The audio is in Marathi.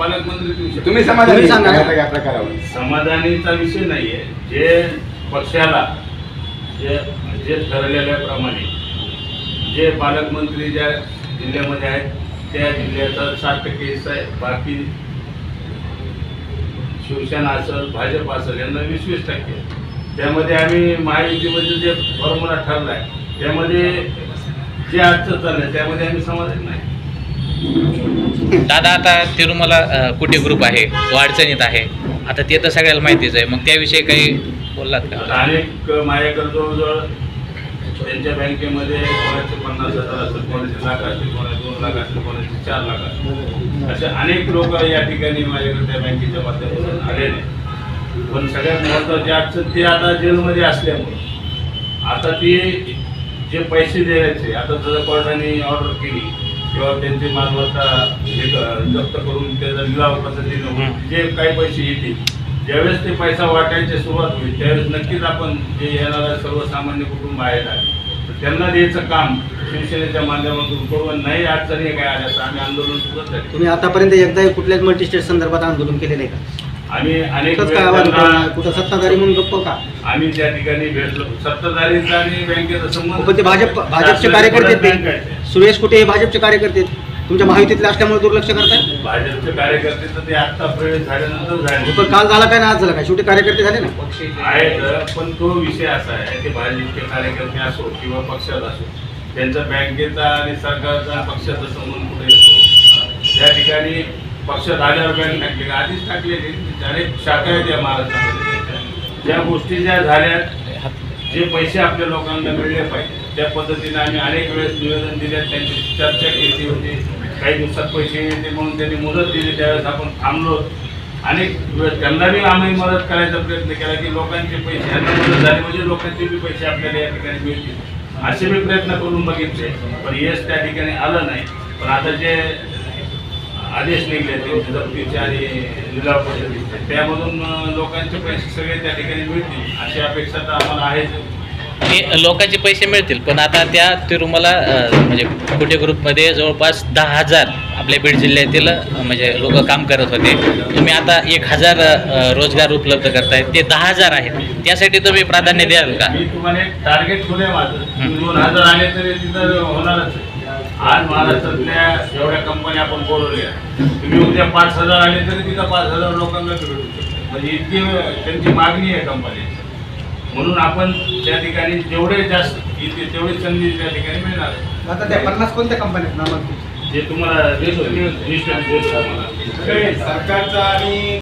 पालकमंत्री तुम्ही समाधानी सांगा. या प्रकारावर? समाधानीचा विषय नाहीये. जे पक्षाला जे जे ठरलेल्याप्रमाणे जे पालकमंत्री ज्या जिल्ह्यामध्ये आहेत त्या जिल्ह्याचा साठ टक्के हिस्सा आहे. बाकी शिवसेना असेल भाजप असेल यांना वीस वीस टक्के त्यामध्ये आम्ही महायुतीमध्ये जे फॉर्म्युला ठरला आहे त्यामध्ये जे अडचण चाललं त्यामध्ये आम्ही समाधानी नाही. दादा आता तिरुमला कुठे ग्रुप आहे? तो अडचणीत आहे. आता ते तर सगळ्याला माहितीच आहे. मग त्याविषयी काही बोललात आता का? अनेक माझ्याकडे जवळजवळ त्यांच्या बँकेमध्ये कोणाचे पन्नास हजार असेल कोणाचे लाख असतील कोणाचे दोन लाख असतील कोणाचे चार लाख असतील असे अनेक लोक या ठिकाणी माझ्याकडे त्या बँकेच्या माध्यमातून आलेले पण सगळ्यात महत्त्वाची अडचण ते आता जेलमध्ये असल्यामुळे. आता ती जे पैसे द्यायचे आता जर कोर्टाने ऑर्डर केली किंवा त्यांची मालमत्ता हे जप्त करून त्याचा लिलाव पद्धतीनं. जे काही पैसे येतील ज्यावेळेस ते पैसा वाटायची सुरुवात होईल त्यावेळेस नक्कीच आपण जे येणारा सर्वसामान्य कुटुंब आहेत तर त्यांना द्यायचं काम शिवसेनेच्या माध्यमातून करू आणि नाही अडचणी काय आल्या तर आम्ही आंदोलन सुरू करू. तुम्ही आतापर्यंत एकदा कुठल्याच मल्टी स्टेट संदर्भात आंदोलन केलेलं आहे का आम्ही अनेक? कुठं सत्ताधारी म्हणून गप्प का आम्ही त्या ठिकाणी भेटलो सत्ताधारीचा आणि बँकेचा संबंध पण ते भाजप भाजपचे कार्यकर्ते. सुरेश कुठे हे भाजपचे कार्यकर्ते? आहेत. तुमच्या महायुतीतले असल्यामुळे दुर्लक्ष करताय? भाजपचे कार्यकर्ते तर ते आत्ता प्रवेश झाल्यानंतर झाले. पण काल झाला काय ना आज झाला काय? शेवटी कार्यकर्ते झाले ना? आहेत पण तो विषय असा आहे की भाजपचे कार्यकर्ते असो किंवा पक्षात असो त्यांचा बँकेचा आणि सरकारचा आणि पक्षाचा संबंध कुठे येतो त्या ठिकाणी पक्षात आल्यावर बँक टाकली का? आधीच टाकलेली. अनेक शाखा आहेत या महाराष्ट्रामध्ये. ज्या गोष्टी ज्या झाल्या जे पैसे आपल्या लोकांना मिळले पाहिजे त्या पद्धतीने आम्ही अनेक वेळेस निवेदन दिले त्यांची चर्चा केली होती. काही दिवसात पैसे येते म्हणून त्यांनी मुदत दिली त्यावेळेस आपण थांबलो. अनेक वेळेस त्यांना बी आम्ही मदत करायचा प्रयत्न केला की लोकांचे पैसे यांना मदत झाली म्हणजे लोकांचे बी पैसे आपल्याला या ठिकाणी मिळतील. असे मी प्रयत्न करून बघितले पण यश त्या ठिकाणी आलं नाही. पण आता जे आदेश निघले त्यांचे जप्तीचे आणि लिलाव पद्धतीचे त्यामधून लोकांचे पैसे सगळे त्या ठिकाणी मिळतील अशी अपेक्षा तर आम्हाला आहेच. लोकांचे पैसे मिळतील पण आता त्या तिरुमला म्हणजे कुठे ग्रुपमध्ये जवळपास दहा हजार आपल्या बीड जिल्ह्यातील म्हणजे लोक काम करत होते. तुम्ही आता एक हजार रोजगार उपलब्ध करताय ते दहा हजार आहेत. त्यासाठी तुम्ही प्राधान्य द्याल का? तुम्हाला एक टार्गेट ठेवलंय माझं. दोन हजार आले तरी तिथं होणारच आहे. आज महाराष्ट्रातल्या एवढ्या कंपन्या आपण बोलवल्या. तुम्ही उद्या पाच हजार आले तरी तिथं पाच हजार लोकांना भेटू शकतो. म्हणजे इतकी त्यांची मागणी आहे कंपन्याची म्हणून आपण त्या ठिकाणी जेवढे जास्त येते तेवढी संधी त्या ठिकाणी मिळणार आहे. आता त्या पन्नास कोणत्या कंपन्यात नामांकित. जे तुम्हाला देतो लिस्ट देतो तुम्हाला सरकारचा आणि